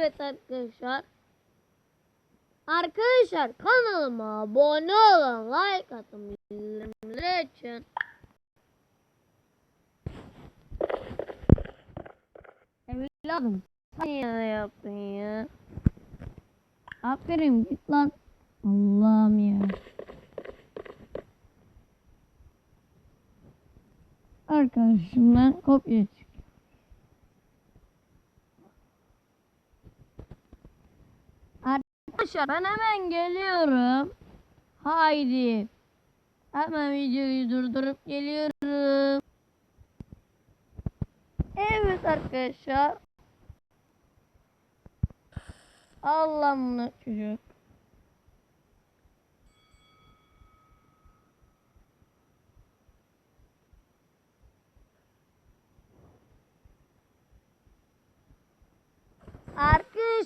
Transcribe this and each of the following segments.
Evet arkadaşlar. Arkadaşlar kanalıma abone olun, like atın bildirimleri için. Evladım sen yine yaptın ya. Aferin git lan. Allah'ım ya. Arkadaşımdan kopya çık. Arkadaşlar ben hemen geliyorum. Haydi. Hemen videoyu durdurup geliyorum. Evet arkadaşlar. Allah'ım çocuk.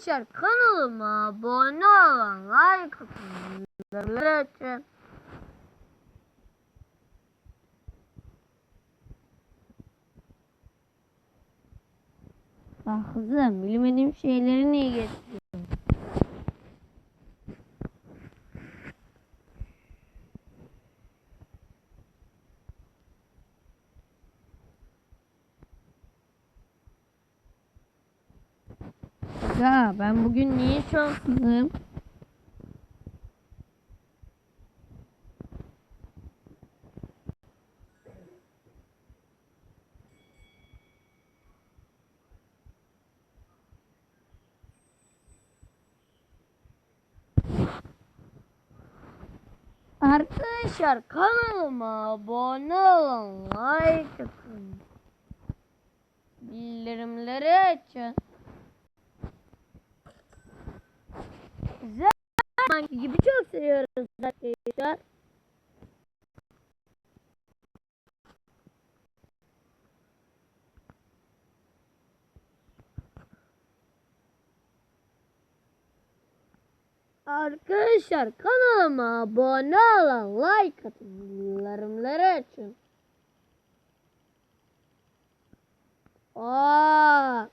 Arkadaşlar kanalıma abone olun, like atın. Ah kızım bilmediğim şeyleri niye getiriyorsun? Ya ben bugün niye şanslıyım? Arkadaşlar kanalıma abone olun, like atın. Bildirimleri açın. Zaman gibi çok seviyoruz arkadaşlar. Arkadaşlar kanalıma abone olun, like atın, bildirimleri açın. Aa,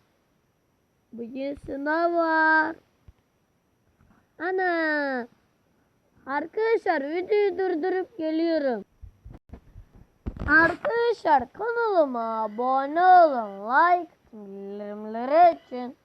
bugün sınav var. Ana. Arkadaşlar videoyu durdurup geliyorum. Arkadaşlar kanalıma abone olun, like bildirimleri açın.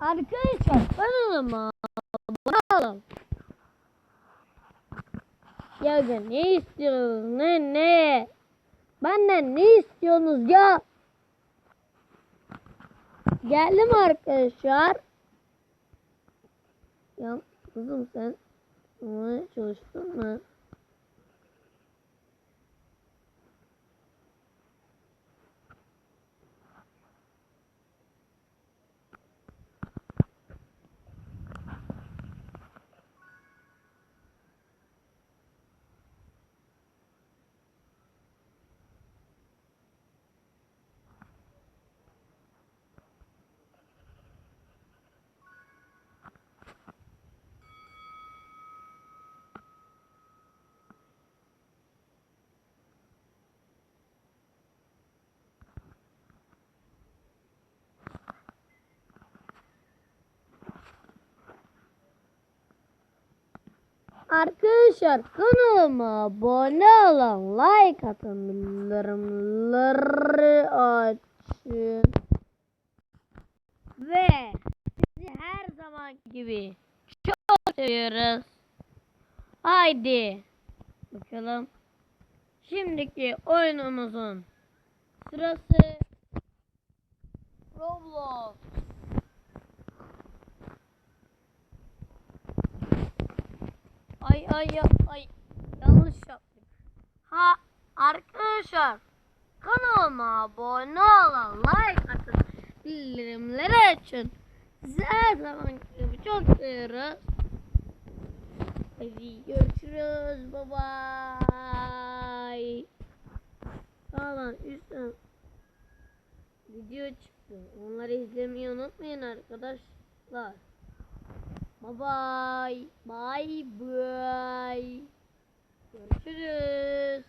Arkadaşlar kanalıma abone. Ya ne istiyorsunuz ne ne? Benden ne istiyorsunuz ya? Geldim arkadaşlar. Ya kızım sen çalıştın mı? Arkadaşlar kanalıma abone olun, like atın, bildirimleri açın. Ve sizi her zaman gibi çok seviyoruz. Haydi bakalım. Şimdiki oyunumuzun sırası Roblox. Ay ay ay yanlış yaptık. Ha arkadaşlar kanalıma abone olun, like atın, bildirimleri açın. Sizi her zaman gibi çok seviyoruz. Hadi görüşürüz. Bye bye. Tamam üstüm. video çıktı. Onları izlemeyi unutmayın arkadaşlar. Bye bye. Bye bye. Görüşürüz.